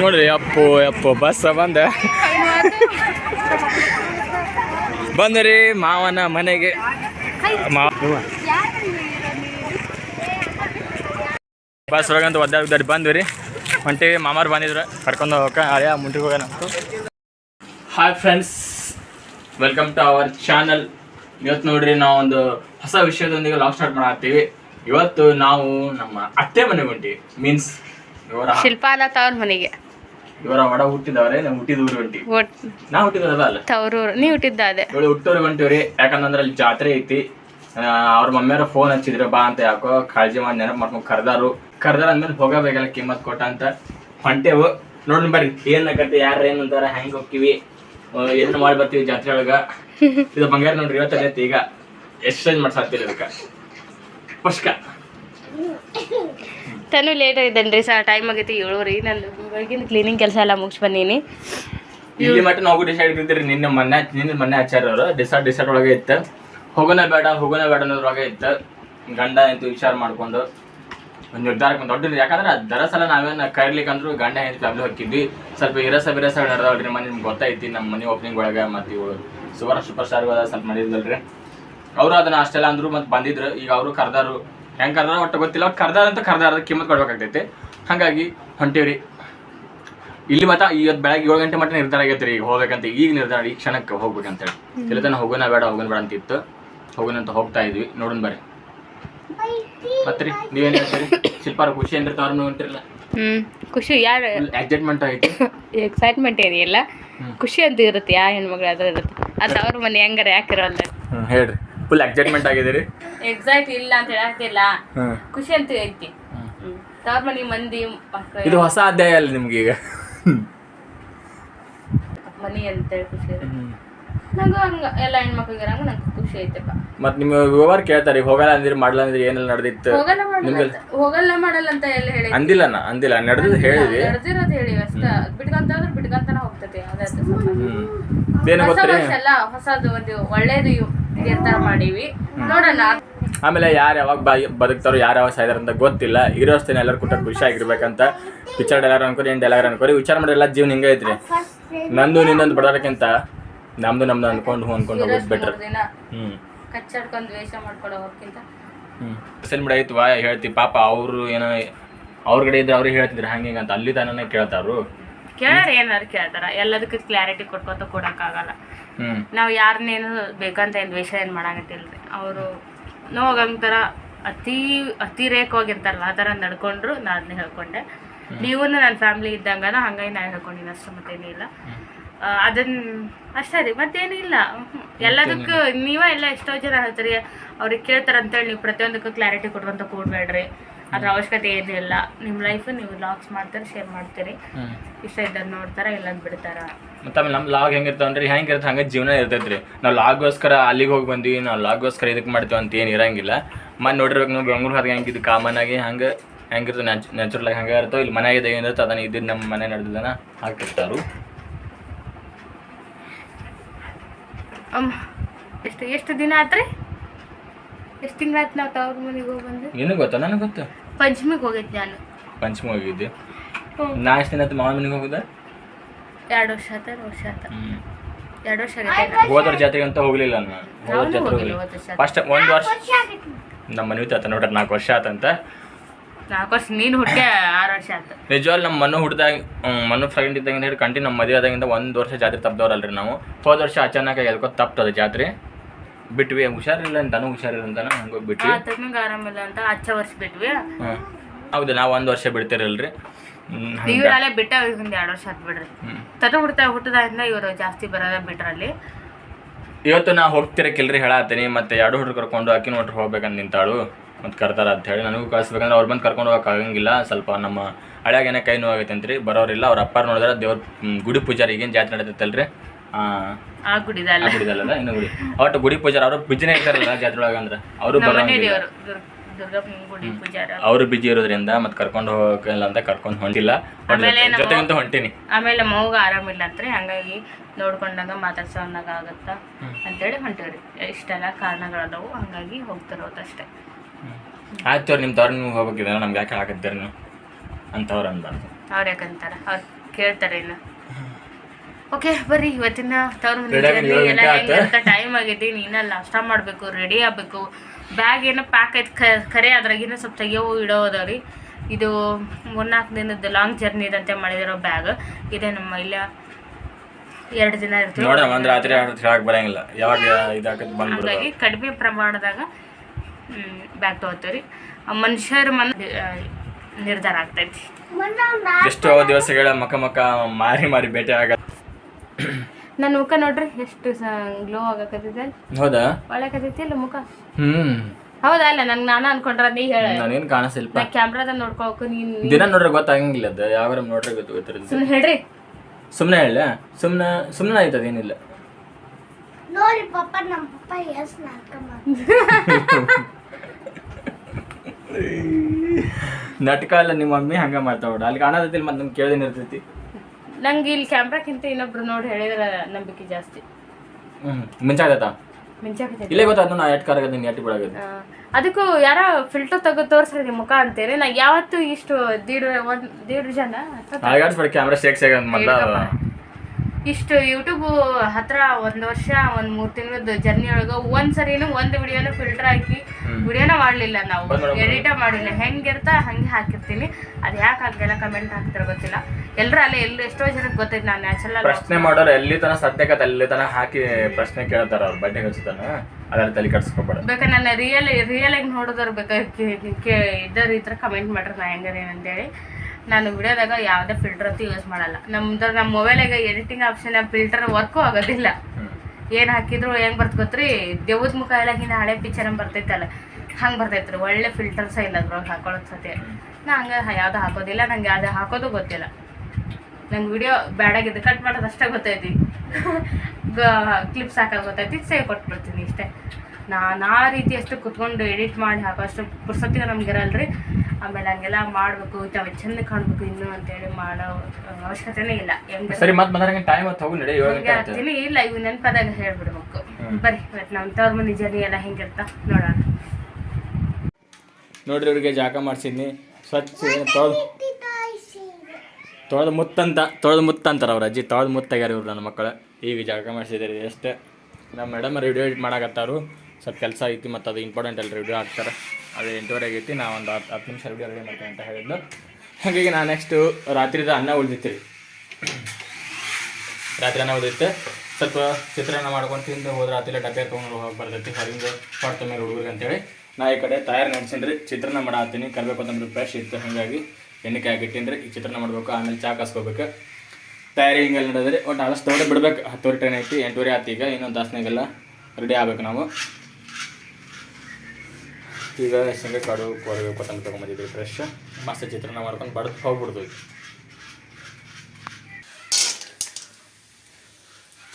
ನೋಡ್ರಿ, ಅಪ್ಪು ಅಪ್ಪು ಬಸ್ ಬಂದ. ಬಂದ್ರಿ ಮಾವನ ಮನೆಗೆ. ಬಸ್ ಒಳಗಂತ ಒದ್ದಾಡಿ ಒದ್ದಾಡಿ ಬಂದ್ವಿ ಹೊಂಟಿವಿ ಮಾಮಾರು ಬಂದಿದ್ರು. ಕರ್ಕೊಂಡು ಹೋಗಕ್ಕೆ ಅದೇ ಮುಂಟಿಗೆ ಹೋಗೋಣ. Hi friends welcome to our channel ಇವತ್ತು ನೋಡ್ರಿ, ನಾವು ಒಂದು ಹೊಸ ವಿಷಯದೊಂದಿಗೆ ಲಾಗ್ ಸ್ಟಾರ್ಟ್ ಮಾಡ್ತೀವಿ ಇವತ್ತು ನಾವು ನಮ್ಮ ಅತ್ತೆ ಮನೆಗೆ ಹೊಂಟಿವಿ ಮೀನ್ಸ್ ಇವರ ಶಿಲ್ಪಾಲತ ಅವ್ರ ಮನೆಗೆ. ಇವರ ಒಡ ಹುಟ್ಟಿದವರೇ? ನಾವು ಹುಟ್ಟಿದ ಊರು ಹೊಂಟಿ ನಾ ಹುಟ್ಟಿದ ಅಲ್ಲ? ತವ್ರೂರು. ನೀ ಹುಟ್ಟಿದ್ದ ಅದೇ ಇವಳು ಹುಟ್ಟೂರಿಗೆ ಹೊಂಟಿವ್ರಿ. ಯಾಕಂದ್ರೆ ಅಲ್ಲಿ ಜಾತ್ರೆ ಐತಿ. ಅವ್ರ ಮಮ್ಮಿಯವ್ರ ಫೋನ್ ಹಚ್ಚಿದ್ರು ಬಾ ಅಂತ ಯಾಕೋ ಕಾಳಜಿ ಮಾಡಿ ನೆನಪು ಮಾಡ್ಕೊಂಡು ಕರ್ದಾರು ಕರ್ದಾರ ಅಂದ್ಮೇಲೆ ಹೋಗಬೇಕಲ್ಲ ಕಿಮ್ಮತ್ ಕೊಟ್ಟ ಅಂತ ಹೊಂಟೇವು. ನೋಡಿ ಬರ್ರಿ ಏನ್ ಆಗತ್ತೆ ಯಾರ ಏನ್ ಅಂತಾರ ಹೆಂಗ್ ಹೋಗ್ತಿವಿ ಏನ್ ಮಾಡಿ ಬರ್ತೀವಿ ಜಾತ್ರೆ ಒಳಗ? ಇದು ಬಂಗಾರ ನೋಡ್ರಿ ಇವತ್ತೈತಿ ಈಗ ಎಕ್ಸ್ಚೇಂಜ್ ಮಾಡ್ಸಾಕ್ತಿರ ಇದಕ್ಕ. ಪುಷ್ಕ. ತನು ಲೇಟ್ ಆಗಿದ್ದೇನ್ರಿ ಸರ್ ಟೈಮ್ ಆಗೈತಿ ಏಳೋರಿ ನಂದು ಬೆಳಗಿನ ಕ್ಲೀನಿಂಗ್ ಕೆಲಸ ಎಲ್ಲ ಮುಗಿಸ್ ಬಂದೀನಿ. ಇಲ್ಲಿ ಮಟ್ಟ ನಾವು ಡಿಸೈಡ್ ಇದ್ದಿರಿ ನಿನ್ನೆ ಮೊನ್ನೆ ನಿನ್ನೆ ಮೊನ್ನೆ ಆಚಾರ್ಯ ಅವರು. ಡಿಸೈಡ್ ಡಿಸೈಡ್ ಒಳಗೆ ಇತ್ತು. ಹೋಗೋಣ ಬೇಡ ಹೋಗೋಣ ಬೇಡ ಅನ್ನೋದ್ರೊಳಗೆ ಇತ್ತು. ಗಂಡ ಅಂತ ವಿಚಾರ ಮಾಡ್ಕೊಂಡು, ಒಂದು ನಿರ್ಧಾರಕ್ಕೆ ದೊಡ್ಡ ಯಾಕಂದ್ರೆ ದರ ಸಲ ನಾವೇನು ಕರಿಲಿಕ್ಕೆ ಅಂದ್ರು ಗಂಡ ಹೆಂಡತಿ ಫ್ಯಾಮಿಲಿ ಹಾಕಿದ್ವಿ ಸ್ವಲ್ಪ ಇರಸ ಬಿರಸ ನಡೆದವಲ್ರಿ ಮನೆ ನಿಮ್ಗೆ ಗೊತ್ತೈತಿ ನಮ್ಮ ಮನೆ ಓಪನಿಂಗ್ ಒಳಗೆ ಮತ್ತು ಇವಳು ಸುವರ್ಣ ಸೂಪರ್ ಸ್ಟಾರ್ ಸ್ವಲ್ಪ ಮಾಡಿದ್ವಲ್ರಿ ಅವರು ಅದನ್ನ ಅಷ್ಟೆಲ್ಲ ಅಂದ್ರು ಮತ್ತೆ ಬಂದಿದ್ರು. ಈಗ ಅವರು ಕರ್ದಾರು. ಹೆಂಗ್ ಕರ್ದಾರ ಒಟ್ಟು ಗೊತ್ತಿಲ್ಲ. ಒಟ್ಟು ಕರ್ದಾರ ಅಂತ ಕರ್ದಾರ ಕಿಮ್ಮತ್ ಕೊಡ್ಬೇಕಾಗ್ತೈತೆ. ಹಾಗಾಗಿ ಹೊಂಟೇವ್ರಿ. ಇಲ್ಲಿ ಮತ್ತ ಇವತ್ತು ಬೆಳಗ್ಗೆ ಏಳು ಗಂಟೆ ಮಟ್ಟ ನಿರ್ಧಾರ ಆಗೈತ್ರಿ ಈಗ ಹೋಗ್ಬೇಕಂತ. ಈಗ ನಿರ್ಧಾರ ಈ ಕ್ಷಣಕ್ಕೆ ಹೋಗ್ಬೇಕಂತೇಳಿ. ಇಲ್ಲ ತನ ಹೋಗೋಣ ಬೇಡ ಹೋಗೋಣ ಬೇಡ ಅಂತಿತ್ತು. ಹೋಗೋಣ ಅಂತ ಹೋಗ್ತಾ ಇದ್ವಿ. ನೋಡೋಣ ಬರ್ರಿ. ಮತ್ರಿ ನೀವೇನ್ ಹೇಳ್ತೀರಿ? ಶಿಲ್ಪಾರ ಖುಷಿ ಅಂದ್ರೆ ತವ್ರನ್ನು ಹೊಂಟಿರಲ್ಲ ಹ್ಮ್ ಖುಷಿ ಯಾರು? ಎಕ್ಸೈಟ್ಮೆಂಟ್ ಐತಿ ಎಕ್ಸೈಟ್ಮೆಂಟ್ ಏನಿಲ್ಲ. ಖುಷಿ ಅಂತ ಇರುತ್ತೆ ಯಾವ ಹೆಣ್ಮಗಳು ಅದ್ರ ಇರುತ್ತೆ. ಅದು ಅವ್ರ ಮನೆ ಹೆಂಗಾರ ಯಾಕಿರೋಲ್ಲ ಹ್ಮ್ ಹೇಳ್ರಿ. ಫುಲ್ ಎಕ್ಸೈಟ್ಮೆಂಟ್ ಆಗಿದ್ದೀರಿ? ಎಕ್ಸೈಟ್ ಇಲ್ಲ ಅಂತ ಹೇಳಕ್ತಿಲ್ಲ ಹ್ಮ್ ಖುಷಿ ಅಂತ ಐತಿ ತವ್ರ ಮನೆ ಮಂದಿ ಮಕ್ಳು ಇದು ಹೊಸ ಅಧ್ಯಾಯ ಅಲ್ಲ ನಿಮ್ಗೆ ಈಗ? ಮನಿ ಅಂತೇಳಿ ಖುಷಿ ಇರುತ್ತೆ. ನಂಗೂ ಹಂಗ ಎಲ್ಲ ಹೆಣ್ಮಕ್ಳಿಗೆ ಇರಂಗ ನಂಗೆ ಖುಷಿ ಐತಪ್ಪ ಮತ್ ನಿಮ್ಮ ವ್ಯವಹಾರ ಕೇಳ್ತಾರೆ ಈಗ ಹೋಗಲ್ಲ ಅಂದಿರಿ ಮಾಡಲ್ಲ ಅಂದಿರಿ ಏನೆಲ್ಲ ನಡೆದಿತ್ತು? ಹೋಗಲ್ಲ ಮಾಡಲ್ಲ ಅಂತ- ಹೋಗಲ್ಲ ಮಾಡಲ್ಲ ಅಂತ ಎಲ್ಲ ಹೇಳಿ ಅಂದಿಲ್ಲ ನಾ ಅಂದಿಲ್ಲ ನಡೆದಿದ್ದು ಹೇಳಿದ್ವಿ. ನಡೆದಿರೋದು ಹೇಳಿ ಅಷ್ಟ. ಬಿಟ್ಕಂತ ಅಂದ್ರೆ ಬಿಟ್ಕಂತನ ಹೋಗ್ತೈತಿ ಅದೇ ಹ್ಮ್. ಏನು ಹೊಸ ಗೊತ್ತ್ರಿ? ವರ್ಷ ಎಲ್ಲ ಹೊಸದು ಒಂದು ಒಳ್ಳೇದು ನಿರ್ಧಾರ ಮಾಡೀವಿ. ನೋಡೋಣ. ಆಮೇಲೆ ಯಾರು ಯಾವಾಗ ಬಾಯ್ ಬದುಕ್ತಾರೋ ಯಾರು ಯಾವಾಗ ಸಾಯ್ದಾರ ಅಂತ ಗೊತ್ತಿಲ್ಲ. ಇರೋಷ್ಟೇನೆ ಎಲ್ಲರೂ ಕೂಟ ಖುಷಿಯಾಗಿರ್ಬೇಕಂತ ಪಿಕ್ಚರ್ ಡೈಲಾಗ್ ಅನ್ಕೋರಿ ಏನು ಡೈಲಾಗ್ ಅನ್ಕೋರಿ. ವಿಚಾರ ಮಾಡಿ ಎಲ್ಲ ಜೀವನ ಹಿಂಗೆ ಐತ್ರಿ. ನಂದು ನಿನ್ನೊಂದು ಬಡೋದಕ್ಕಿಂತ ನಮ್ದು ನಮ್ದು ಅನ್ಕೊಂಡು ಹ್ಞೂ ಅನ್ಕೊಂಡು ಹೋಗೋದು ಬೆಟ್ರ್ ಹ್ಞೂ ಕಚ್ಚಾಡ್ಕೊಂಡು ದ್ವೇಷ ಮಾಡ್ಕೊಳ್ಳೋಕ್ಕಿಂತ ಹ್ಞೂ ಸೋಷಿಯಲ್ ಮೀಡಿಯಾ ಐತ್ವಾ ಹೇಳ್ತಿ. ಪಾಪ ಅವರು ಏನೋ ಅವ್ರ ಕಡೆ ಇದ್ರೆ ಅವ್ರಿಗೆ ಹೇಳ್ತಿದ್ರು ಹಂಗೆ ಹಿಂಗೆ ಅಂತ. ಅಲ್ಲಿ ತಾನೇ ಕೇಳ್ತಾರು ಕೇಳಾರ ಏನಾರು ಕೇಳ್ತಾರ. ಎಲ್ಲದಕ್ಕೂ ಕ್ಲಾರಿಟಿ ಕೊಟ್ಕೊತ ಕೊಡಕ್ಕಾಗಲ್ಲ ಆಗಲ್ಲ. ನಾವು ಯಾರನ್ನೇನು ಬೇಕಂತ ಏನು ದ್ವೇಷ ಏನು ಮಾಡಾಕತ್ತಿಲ್ರಿ. ಅವರು ನೋವಾಗಂತರ ಅತಿ ಅತಿರೇಕವಾಗಿರ್ತಾರಲ್ಲ ಆ ಥರ ನಡ್ಕೊಂಡ್ರು ನಾ ಅದನ್ನ ಹೇಳ್ಕೊಂಡೆ. ನೀವು ನನ್ನ ಫ್ಯಾಮಿಲಿ ಇದ್ದಂಗನ ಹಂಗಾಗಿ ನಾನು ಹೇಳ್ಕೊಂಡಿನಿ ಅಷ್ಟು ಮತ್ತೇನೂ ಇಲ್ಲ. ಅದನ್ನ ಅಷ್ಟೇ ರೀ ಮತ್ತೇನು ಇಲ್ಲ. ಹ್ಮ್. ಎಲ್ಲದಕ್ಕೂ ನೀವೇ ಎಲ್ಲ ಎಷ್ಟೋ ಜನ ಹೇಳ್ತೀರಿ ಅವ್ರಿಗೆ ಕೇಳ್ತಾರ ಅಂತೇಳಿ ನೀವು ಪ್ರತಿಯೊಂದಕ್ಕೂ ಕ್ಲಾರಿಟಿ ಕೊಡುವಂತ ಕೂಡಬೇಡ್ರಿ. ಅದ್ರ ಅವಶ್ಯಕತೆ ಏನಿಲ್ಲ ನಿಮ್ಮ ಲೈಫ್ ನೀವು ಲಾಗ್ಸ್ ಮಾಡ್ತೀರಿ ಶೇರ್ ಮಾಡ್ತೀರಿ. ಇಷ್ಟ ಇದ್ದದ್ ನೋಡ್ತಾರ ಇಲ್ಲ ಬಿಡ್ತಾರ? ಮತ್ತೆ ಆಮೇಲೆ ನಮ್ಮ ಲಾಗ್ ಹೆಂಗಿರ್ತಾವ ಅಂದ್ರೆ ಹೆಂಗೆ ಇರುತ್ತೆ ಹಂಗೆ ಜೀವನ ಇರ್ತೈತೆ ರೀ ನಾವು ಲಾಗೋಸ್ಕರ ಅಲ್ಲಿಗೆ ಹೋಗಿ ಬಂದ್ವಿ ನಾವು ಲಾಗೋಸ್ಕರ ಇದಕ್ಕೆ ಮಾಡ್ತೇವೆ ಅಂತ ಏನು ಇರಂಗಿಲ್ಲ. ಮತ್ತೆ ನೋಡಿರ್ಬೇಕು ನಾವು ಬೆಂಗ್ಳೂರು ಹಾಗೆ ಹೆಂಗೆ ಇದು ಕಾಮನ್ ಆಗಿ ಹಂಗೆ ಹೆಂಗಿರ್ತದೆ ನ್ಯಾಚ್ ನ್ಯಾಚುರಲ್ ಆಗಿ ಹಂಗೆ ಇರ್ತವೆ ಇಲ್ಲಿ ಮನೆಯಾಗಿದೆ ಏನಿರುತ್ತೆ ಅದನ್ನ ಇದ್ದಿದ್ದು ನಮ್ಮ ಮನೆ ನಡೆದಿದ್ದನ ಹಾಕಿರ್ತಾರು. ಎಷ್ಟು ಎಷ್ಟು ದಿನ ಆತ್ರಿ? ಎಷ್ಟು ತಿಂಗಳು ಆಯ್ತು ನಾವು ತವ್ರ ಮನೆಗೆ ಹೋಗಿ ಬಂದು? ನಿನಗೆ ಗೊತ್ತಾ? ನನಗೆ ಗೊತ್ತು. ಪಂಚಮಿಗೆ ಹೋಗೈತೆ ನಾನು. ಪಂಚಮಿ ಹೋಗಿದ್ದೆ. ನಾ ಎಷ್ಟು ದಿನ ಆಯ್ತು ಮಾವನ ಮನೆಗೆ ಹೋಗಿದ್ದೆ ಎರಡು ವರ್ಷ ಆತ ಎರಡು ವರ್ಷ ಆತ. ಎರಡು ವರ್ಷ ಆಗೈತೆ ಹೋದ್ರ ಜಾತ್ರೆಗೆ ಅಂತ ಹೋಗಲಿಲ್ಲ ನಾನು. ಹೋದ ಜಾತ್ರೆ ಹೋಗಿಲ್ಲ ವರ್ಷ ಫಸ್ಟ್ ಒಂದು ವರ್ಷ ನಮ್ಮ ಮನೆ ಆತ ನೋಡ್ರಿ ನಾಲ್ಕು ವರ್ಷ ಆತಂತ ನಾಲ್ಕು ವರ್ಷ ನೀನು ಹುಟ್ಟೆ ಆರು ವರ್ಷ ಆಯ್ತು ನಿಜವಾಗ್ಲೂ ನಮ್ಮ ಮನು ಹುಡ್ದಾಗ ಮನು ಫ್ರೆಂಡ್ ಇದ್ದಂಗೆ ಹೇಳಿ ಕಂಟಿ ನಮ್ಮ ಮದುವೆ ಆದಾಗಿಂದ ಒಂದು ವರ್ಷ ಜಾತ್ರೆ ತಪ್ಪದವ್ರಲ್ರಿ ನಾವು. ಹೋದ ವರ್ಷ ಅಚಾನಕ ಎಲ್ಕೋ ತಪ್ಪದ ಜಾತ್ರೆ. ಬಿಟ್ವಿ ಹುಷಾರಿಲ್ಲ ಅಂತಾನು ಹುಷಾರಿಲ್ಲ ಅಂತಾನು ಹಂಗೆ ಬಿಟ್ವಿ ಆ ತಮ್ಮಂಗೆ ಆರಾಮಿಲ್ಲ ಅಂತ ಹಚ್ಚ ವರ್ಷ ಬಿಟ್ವಿ. ಹೌದು ನಾವು ಒಂದು ವರ್ಷ ಬಿಡ್ತಿರಲ್ರಿ. ಇವ್ರು ಅಲ್ಲೇ ಬಿಟ್ಟ ಒಂದು ಎರಡು ವರ್ಷ ಆತ್ ಬಿಡ್ರಿ. ತಟ ಹುಡ್ತಾ ಇವರು ಜಾಸ್ತಿ ಬರೋದ ಬಿಟ್ರಲ್ಲಿ. ಇವತ್ತು ನಾ ಹೋಗ್ತಿರಕ್ಕಿಲ್ರಿ ಹೇಳತ್ತೀನಿ ಮತ್ತೆ ಎರಡು ಹುಡುಗರು ಕರ್ಕೊಂಡು ಅಕ್ಕಿನ ಒಟ್ರು ಹೋಗ್ಬೇಕಂತ ನಿಂತಾಳು ಮತ್ತು ಕರ್ತಾರ ಅಂತ ಹೇಳಿ. ನನಗೂ ಕಳ್ಸ್ಬೇಕಂದ್ರೆ ಅವ್ರು ಬಂದು ಕರ್ಕೊಂಡು ಹೋಗಕ್ಕೆ ಆಗಂಗಿಲ್ಲ. ಸ್ವಲ್ಪ ನಮ್ಮ ಹಳ್ಯಾಗ ಏನೋ ಕೈ ನೋವಾಗೈತೆ ಅಂತ್ರಿ ಬರೋರಿಲ್ಲ ಅವ್ರ ಅಪ್ಪಾರ ನೋಡಿದ್ರೆ ದೇವ್ರ ಗುಡಿ ಪೂಜಾರಿ ಈಗೇನು ಜಾತ್ರೆ ನಡೆದೈತಲ್ರಿ ಆ ಆ ಗುಡಿದಲ್ಲ. ಆ ಗುಡಿದಲ್ಲ ಇನ್ನು ಗುಡಿ. ಒಟ್ಟು ಗುಡಿ ಪೂಜಾರ ಅವರು ಬಿಜಿನ ಇರ್ತಾರಲ್ಲ ಜಾತ್ರೆ ಒಳಗೆ ಅಂದ್ರೆ? ಅವರು ನಮ್ಮನೆ ಬರೋಂಗಿಲ್ಲ ದೇವರು ಗುಡಿ ಪೂಜಾರ. ಅವರು ಬಿಜಿ ಇರೋದ್ರಿಂದ ಮತ್ತೆ ಕರ್ಕೊಂಡು ಹೋಗಲ್ಲ ಅಂತ ಕರ್ಕೊಂಡು ಹೊಂಟಿಲ್ಲ. ಆಮೇಲೆ ನಮ್ಮ- ಜೊತೆಗಂತೂ ಹೊಂಟೀನಿ. ಆಮೇಲೆ ಮೌಗ ಆರಾಮಿಲ್ಲ ಅಂತ್ರಿ ಹಂಗಾಗಿ ನೋಡ್ಕೊಂಡಾಗ ಮಾತಾಡ್ಸೋನಾಗ ಆಗತ್ತ? ಅಂತೇಳಿ ಹೊಂಟಿವ್ರಿ. ಇಷ್ಟೆಲ್ಲ ಕಾರಣಗಳದಾವು ಹಂಗಾಗಿ ಹೋಗ್ತಿರೋದು ಅಷ್ಟೇ. ಆಯ್ತು ನಿಮ್ಮ ತವ್ರ ನೀವು ಹೋಗ್ಬೇಕಿದ್ರೆ ನಮ್ಗೆ ಯಾಕೆ ಹಾಕಿದ್ದೀರಿ ನೀವು? ಅಂಥವ್ರು ಅನ್ಬಾರ್ದು ಅವ್ರು ಯಾಕಂತಾರ? ಅವ್ರು ಕೇಳ್ತಾರೆ ಇನ್ನು. ಓಕೆ ಬರ್ರಿ ಇವತ್ತಿನ ತವ್ರ ಟೈಮ್ ಆಗೈತಿ ನೀನ ನಾಷ್ಟ ಮಾಡಬೇಕು ರೆಡಿ ಆಗ್ಬೇಕು. ಬ್ಯಾಗ್ ಏನೋ ಪ್ಯಾಕ್ ಐತೆ ಖರೆ ಅದ್ರಾಗಿನ ಸ್ವಲ್ಪ ತೆಗಿಯೋವು ಇಡೋ ಅದಾವ್ರಿ ಇದು ಮೂರ್ನಾಲ್ಕು ದಿನದ ಲಾಂಗ್ ಜರ್ನಿ ಇದಂತೆ ಮಾಡಿದಿರೋ ಬ್ಯಾಗ್ ಇದೆ ನಮ್ಮ ಇಲ್ಲ ಎರಡು ದಿನ ಇರ್ತೀವಿ ನೋಡ ಒಂದ್ ರಾತ್ರಿ ಹೇಳಕ್ ಬರಂಗಿಲ್ಲ. ಯಾವಾಗ ಹಾಗಾಗಿ ಕಡಿಮೆ ಪ್ರಮಾಣದಾಗ ಬ್ಯಾಗ್ ತೊಗೋತೀವಿ ಮನುಷ್ಯರ ಮನ ನಿರ್ಧಾರ ಆಗ್ತೈತಿ. ಎಷ್ಟೋ ದಿವಸಗಳ ಮಕ ಮಕ ಮಾರಿ ಮಾರಿ ಭೇಟಿ ಆಗ ನನ್ನ ಮುಖ ನೋಡ್ರಿ ಎಷ್ಟು ಗ್ಲೋ ಆಗಕತ್ತೈತೆ. ಹೌದಾ? ಒಳಕತ್ತೈತಿ ಇಲ್ಲ ಮುಖ? ಹ್ಮ್. ಹೌದಾ ಅಲ್ಲ ನಂಗೆ ನಾನು ಅನ್ಕೊಂಡ್ರೆ ನೀ ಹೇಳ. ನಾನೇನ್ ಕಾಣಿಸಿಲ್ಲ ಕ್ಯಾಮ್ರಾದ ಕ್ಯಾಮ್ರಾದಾಗ ನೋಡ್ಕೋಬೇಕು ನೀನ್ ದಿನ ನೋಡ್ರಿ ಗೊತ್ತಾಗಂಗಿಲ್ಲ ಅದು ಯಾವಾಗ ನೋಡ್ರೆ ಗೊತ್ತು ಗೊತ್ತಿರುತ್ತೆ. ಸುಮ್ಮನೆ ಹೇಳ್ರಿ. ಸುಮ್ಮನೆ ಹೇಳ ಸುಮ್ಮನೆ ಸುಮ್ಮನೆ ಆಯ್ತದ ಏನಿಲ್ಲ. ನೋಡಿ ಪಪ್ಪ ನಮ್ಮ ಪಪ್ಪ ಎಸ್ ನಾಟಕ ಎಲ್ಲ ನಿಮ್ಮ ಮಮ್ಮಿ ಹಂಗ ಮಾಡ್ತಾವ ಅಲ್ಲಿ ಕಾಣತೈತಿಲ್ಲ ಮತ್ತೆ ನಮ್ಗೆ ಕೇಳ್ದೇನೆ ಇರ್ತೈತಿ ನಂಗೆ ಇಲ್ಲಿ ಕ್ಯಾಮ್ರಾಕ್ಕಿಂತ ಇನ್ನೊಬ್ರು ನೋಡಿ ಹೇಳಿದ್ರೆ ನಂಬಿಕೆ ಜಾಸ್ತಿ. ಹ್ಮ್ ಮುಂಚಾಗತ್ತಾ ಮಿಂಚಾಕತ್ತೈತಿ ಇಲ್ಲೇ ಗೊತ್ತಾಯ್ತು ನಾ ಎಟ್ ಕಾರಾಗತ್ತೆ ಎಟ್ ಬಿಡಾಗತ್ತೆ ಆ, ಅದಕ್ಕೂ ಯಾರ ಫಿಲ್ಟರ್ ತಗೋ ತೋರ್ಸ್ರಿ ಮುಖ ಅಂತೀರಿ. ನಾ ಯಾವತ್ತೂ ಇಷ್ಟು ದೀಡ್ ಒಂದ್ ದೀಡ್ ಜನ ಅಳಗಾಡ್ಸ್ಬೇಡ ಕ್ಯಾಮ್ರಾ ಶೇಕ್ ಶೇಕ್ ಅಂತ ಇಷ್ಟು ಯೂಟ್ಯೂಬ್ ಹತ್ರ ಒಂದು ವರ್ಷ ಒಂದ್ ಮೂರ್ ತಿಂಗಳದ ಜರ್ನಿ ಒಳಗ ಒಂದ್ ಸರಿನೂ ಒಂದ್ ವಿಡಿಯೋನ ಫಿಲ್ಟರ್ ಹಾಕಿ ವಿಡಿಯೋನ ಮಾಡ್ಲಿಲ್ಲ ನಾವು. ಎಡಿಟ ಮಾಡಿಲ್ಲ. ಹೆಂಗಿರ್ತ ಹಂಗೆ ಹಾಕಿರ್ತೀನಿ. ಅದ್ ಯಾಕೆ ಹಾಕಿಲ್ಲ ಕಮೆಂಟ್ ಹಾಕ್ತಾರೆ ಗೊತ್ತಿಲ್ಲ. ಎಲ್ಲರೂ ಅಲ್ಲೇ ಎಲ್ಲಿ ಎಷ್ಟೋ ಜನಕ್ಕೆ ಗೊತ್ತೈತೆ ನಾನು ನ್ಯಾಚುರಲ್ ಪ್ರಶ್ನೆ ಮಾಡೋರು ಎಲ್ಲಿ ತನ ಸದ್ಯಕ್ಕೆ ಅಲ್ಲಿ ತನ ಹಾಕಿ ಪ್ರಶ್ನೆ ಕೇಳ್ತಾರ ಅವ್ರ ಬಡ್ಡೆ ಹಚ್ಚತಾನ ಅದ್ರ ತಲೆ ಕಟ್ಸ್ಕೊಬೇಡ ಬೇಕಾ ನನ್ನ ರಿಯಲ್ ರಿಯಲ್ ಆಗಿ ನೋಡೋದ್ರ ಬೇಕಾ ಇದ್ರ ಈ ಥರ ಕಮೆಂಟ್ ಮಾಡ್ರಿ ನಾ ಏನಂತೇಳಿ ನಾನು ವಿಡಿಯೋದಾಗ ಯಾವುದೇ ಫಿಲ್ಟರ್ ಅಂತೂ ಯೂಸ್ ಮಾಡಲ್ಲ. ನಮ್ದು ನಮ್ಮ ಮೊಬೈಲಾಗ ಎಡಿಟಿಂಗ್ ಆಪ್ಷನ್ ಫಿಲ್ಟರ್ ವರ್ಕು ಆಗೋದಿಲ್ಲ. ಏನು ಹಾಕಿದ್ರು, ಹೆಂಗೆ ಬರ್ತ ಗೊತ್ತ್ರಿ? ದೇವದ ಮುಖ ಎಲ್ಲ ಹಿಂದೆ ಹಳೆ ಪಿಕ್ಚರ್ ಬರ್ತೈತಲ್ಲ. ಹಂಗೆ ಬರ್ತೈತ್ರಿ. ಒಳ್ಳೆ ಫಿಲ್ಟರ್ಸ ಇಲ್ಲ ಅದ್ರೊಳಗೆ ಹಾಕೊಳ್ಳೋದು ಸತಿ. ನಾ ಹಂಗೆ ಯಾವುದು ಹಾಕೋದಿಲ್ಲ. ನಂಗೆ ಯಾವ್ದು ಹಾಕೋದು ಗೊತ್ತಿಲ್ಲ. ನಂಗೆ ವಿಡಿಯೋ ಬ್ಯಾಡಾಗಿದ್ದು ಕಟ್ ಮಾಡೋದು ಅಷ್ಟೇ ಗೊತ್ತೈತಿ. ಕ್ಲಿಪ್ಸ್ ಹಾಕೋದು ಗೊತ್ತೈತಿ. ಸೇವ್ ಕೊಟ್ಬಿಡ್ತೀನಿ ಇಷ್ಟೇ. ನಾನು ಆ ರೀತಿ ಅಷ್ಟು ಕುತ್ಕೊಂಡು ಎಡಿಟ್ ಮಾಡಿ ಹಾಕೋ ಅಷ್ಟು ಪುರ್ಸೊತ್ತಿಗೆ ನಮ್ಗೆ ಇರಲ್ರಿ. ಆಮೇಲೆ ಹಂಗೆಲ್ಲ ಮಾಡಬೇಕು ಇಂಥವು ಚಂದ ಕಾಣಬೇಕು ಇನ್ನು ಅಂತೇಳಿ ಮಾಡೋ ಅವಶ್ಯಕತೆನೇ ಇಲ್ಲ. ಹೆಂಗೆ ಸರಿ ಮತ್ತೆ ಬಂದ್ರೆ ಟೈಮ್ ಹೊತ್ತು ಹೋಗು ನಡಿ ಇವಾಗ ಇಲ್ಲ ಇವು ನೆನಪಾದಾಗ ಹೇಳ್ಬಿಡ್ಬೇಕು. ಬರ್ರಿ ಇವತ್ತು ನಮ್ಮ ತವ್ರ ಮನೆ ಜರ್ನಿ ಎಲ್ಲ ಹೆಂಗಿರ್ತ ನೋಡೋಣ. ನೋಡ್ರಿ ಇವ್ರಿಗೆ ಜಾಗ ಮಾಡ್ಸಿದ್ನಿ. ಸ್ವಚ್ಛ ತೊಳೆದು ತೊಳೆದು ಮುತ್ತಂತ ತೊಳೆದು ಮುತ್ತ ಅಂತಾರೆ ಅವ್ರ ಅಜ್ಜಿ ತೊಳೆದು ಮುತ್ತಾಗ್ಯಾರ ಇವ್ರು ನನ್ನ ಮಕ್ಕಳು. ಈಗ ಜಾಗ ಮಾಡಿಸಿದಾರೆ ಅಷ್ಟೇ ನಮ್ಮ ಮೇಡಮ್ ವಿಡಿಯೋ ಎಡಿಟ್ ಮಾಡಾಕತ್ತಾರು. ಸ್ವಲ್ಪ ಕೆಲಸ ಐತಿ ಮತ್ತು ಅದು ಇಂಪಾರ್ಟೆಂಟ್ ಅಲ್ಲ ವಿಡಿಯೋ ಹಾಕ್ತಾರೆ. ಅದು ಎಂಟೂವರೆ ಆಗೈತಿ ನಾವು ಒಂದು ಹತ್ತು ಹತ್ತು ನಿಮಿಷ ವಿಡಿಯೋ ರೆಡಿ ಮಾಡ್ತೇನೆ ಅಂತ ಹೇಳಿದ್ದು ಹಾಗಾಗಿ ನಾನು ನೆಕ್ಸ್ಟು ರಾತ್ರಿದ ಅನ್ನ ಉಳಿದಿತ್ತು ರೀ ರಾತ್ರಿ ಅನ್ನ ಉಳಿದಿತ್ತು. ಸ್ವಲ್ಪ ಚಿತ್ರಾನ್ನ ಮಾಡ್ಕೊಂಡು ತಿಂದು ಹೋದ್ರೆ ರಾತ್ರಿ ಡಬ್ಬೆ ತೊಗೊಂಡು ಹೋಗಿ ಬರ್ತೈತಿ. ಹೊರಗಿಂದ ಹೊರತ ಮೇಲೆ ಹುಡುಗರಿಗೆ ಅಂತೇಳಿ. ನಾ ಈ ಕಡೆ ತಯಾರು ನಡೆಸೀನಿ ಚಿತ್ರಾನ್ನ ಮಾಡತ್ತೀನಿ. ಕರಿಬೇಕು ಅಂತಂದ್ರೆ ಫ್ರೆಶ್ ಇತ್ತು. ಹಾಗಾಗಿ ಎಣ್ಣೆ ಕಾಯಿಟ್ಟಿನಿ ರೀ ಈ ಚಿತ್ರಾನ್ನ ಮಾಡಬೇಕು, ಆಮೇಲೆ ಚಾ ಕಾಸ್ಕೋಬೇಕು. ತಯಾರಿ ಹಿಂಗೆಲ್ಲ ನಡೆದ್ರಿ ಒಟ್ಟು ಆದಷ್ಟು ತೊಗೊಂಡು ಬಿಡ್ಬೇಕು. ಹತ್ತುವರೆ ಟ್ರೈನ್ ಐತಿ, ಎಂಟುವರೆ ಆಯ್ತು ಈಗ. ಇನ್ನೊಂದು ತಾಸ್ನಾಗೆಲ್ಲ ರೆಡಿ ಆಗ್ಬೇಕು ನಾವು. ಈಗ ಶೇಂಗಾ ಕಾಡು ಕೊರಗೆ ಕೊತ್ತಂಬರಿ ತೊಗೊಂಬಂದಿದ್ವಿ ಫ್ರೆಶ್ ಮಸ್ತ್ ಚಿತ್ರಾನ್ನ ಮಾಡ್ಕೊಂಡು ಬಡ್ದು ಹೋಗ್ಬಿಡ್ದು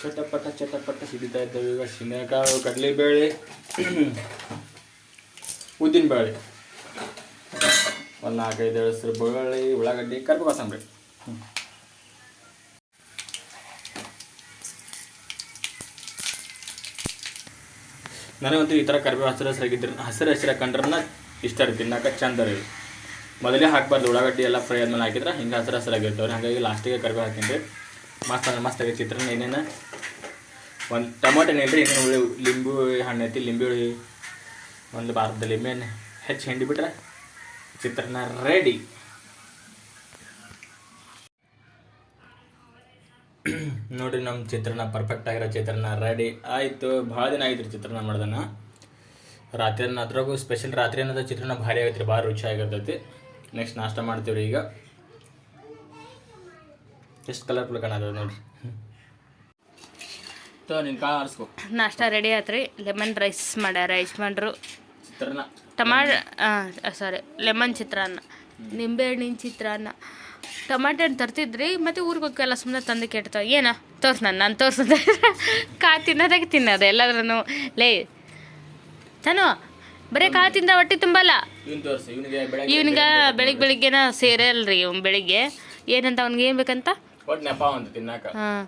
ಚಟಪಟ ಚಟಪಟ ಸಿಡಿತಾ ಇದ್ದಾವೆ. ಈಗ ಶೇಂಗಾಕಾಳು, ಕಡಲೆಬೇಳೆ, ಉದ್ದಿನ ಬೇಳೆ. ಒಂದು ನಾಲ್ಕೈದು ಹೆಸರು ಬೇಳೆ ಉಳ್ಳಾಗಡ್ಡಿ ಕರ್ಬೇಕು ಕೊತ್ತಂಬರಿ. ನನಗಂತೂ ಈ ಥರ ಕರಿಬೇವು ಹಸಿರು ಹಸಿರಾಗಿದ್ದರೆ ಹಸಿರು ಹಸಿರ ಕಂಡ್ರನ್ನ ಇಷ್ಟ ರೀ, ತಿನ್ನಕ್ಕೆ ಚಂದ ರೀ. ಮೊದಲೇ ಹಾಕ್ಬಾರ್ದು, ಉಳ್ಳಾಗಡ್ಡಿ ಎಲ್ಲ ಫ್ರೈ ಆದ್ಮೇಲೆ ಹಾಕಿದ್ರೆ ಹಿಂಗೆ ಹಸಿರು ಹಸಿರಾಗಿರ್ತಾವ್ರಿ ಹಾಗಾಗಿ ಲಾಸ್ಟಿಗೆ ಕರಿಬೇವು ಹಾಕಿನಿ ಮಸ್ತ್ ಅಂದ್ರೆ ಮಸ್ತ್ ಆಗೈತೆ ಚಿತ್ರಾನ್ನ. ಏನೇನು? ಒಂದು ಟೊಮೊಟೊ ಏನಿಲ್ಲ ಇನ್ನೇನು ಉಳ್ಳಿ ಲಿಂಬು ಹಣ್ಣು ಐತಿ, ಲಿಂಬೆ ಹುಳಿ ಒಂದು ಬಾರದ ಲಿಂಬೆ ಹೆಚ್ಚು ಹಿಂಡಿ ಬಿಟ್ರೆ ಚಿತ್ರಾನ್ನ ರೆಡಿ ನೋಡ್ರಿ ನಮ್ಮ ಚಿತ್ರಾನ್ನ ಪರ್ಫೆಕ್ಟ್ ಆಗಿರೋ ಚಿತ್ರಾನ್ನ ರೆಡಿ ಆಯಿತು. ಭಾಳ ದಿನ ಆಯ್ತು ರೀ ಚಿತ್ರಾನ್ನ ಮಾಡ್ದನ. ರಾತ್ರಿ ಅದ್ರಾಗೂ ಸ್ಪೆಷಲ್ ರಾತ್ರಿ ಅನ್ನೋದು ಚಿತ್ರಾನ್ನ ಭಾರಿ ಆಗೈತೆ ರೀ ಭಾಳ ರುಚಿ ಆಗಿರ್ತೈತಿ. ನೆಕ್ಸ್ಟ್ ನಾಷ್ಟ ಮಾಡ್ತೀವಿ ರೀ ಈಗ. ಎಷ್ಟು ಕಲರ್ಫುಲ್ ಕಾಣದ ನೋಡ್ರಿ. ಆರಿಸ್ಕೊ. ನಾಷ್ಟ ರೆಡಿ ಆತ್ರಿ ಲೆಮನ್ ರೈಸ್ ಮಾಡ್ಯಾರ ಯಜಮಾನ್ರು. ಚಿತ್ರಾನ್ನ ಟಮಾಟ ಸಾರಿ ಲೆಮನ್ ಚಿತ್ರಾನ್ನ. ನಿಂಬೆಹಣ್ಣಿನ ಚಿತ್ರಾನ್ನ. ಟಮಾಟೆ ಹಣ್ಣು ತರ್ತಿದ್ರಿ ಮತ್ತೆ ಊರಿಗೆ ಹೋಗಲ್ಲ ಸುಮ್ಮನೆ ತಂದು ಕೆಡ್ತಾವ ಏನ? ತೋರ್ಸ್ ನಾನು ನಾನು ತೋರ್ಸದ? ಕಾ ತಿನ್ನೋದಾಗೆ ತಿನ್ನೋದು ಎಲ್ಲಾದ್ರೂ ಲೇ ತಾನು ಬರೀ ಕಾ ತಿಂದ ಹೊಟ್ಟೆ ತುಂಬಲ್ಲ? ಇವ್ನು ಇವನಿಗೆ ಬೆಳಗ್ಗೆ ಬೆಳಿಗ್ಗೆನ ಸೇರಲ್ರಿ ಇವ್ನು ಬೆಳಿಗ್ಗೆ. ಏನಂತ ಅವ್ನಿಗೆ ಏನು ಬೇಕಂತ? ಹಾಂ.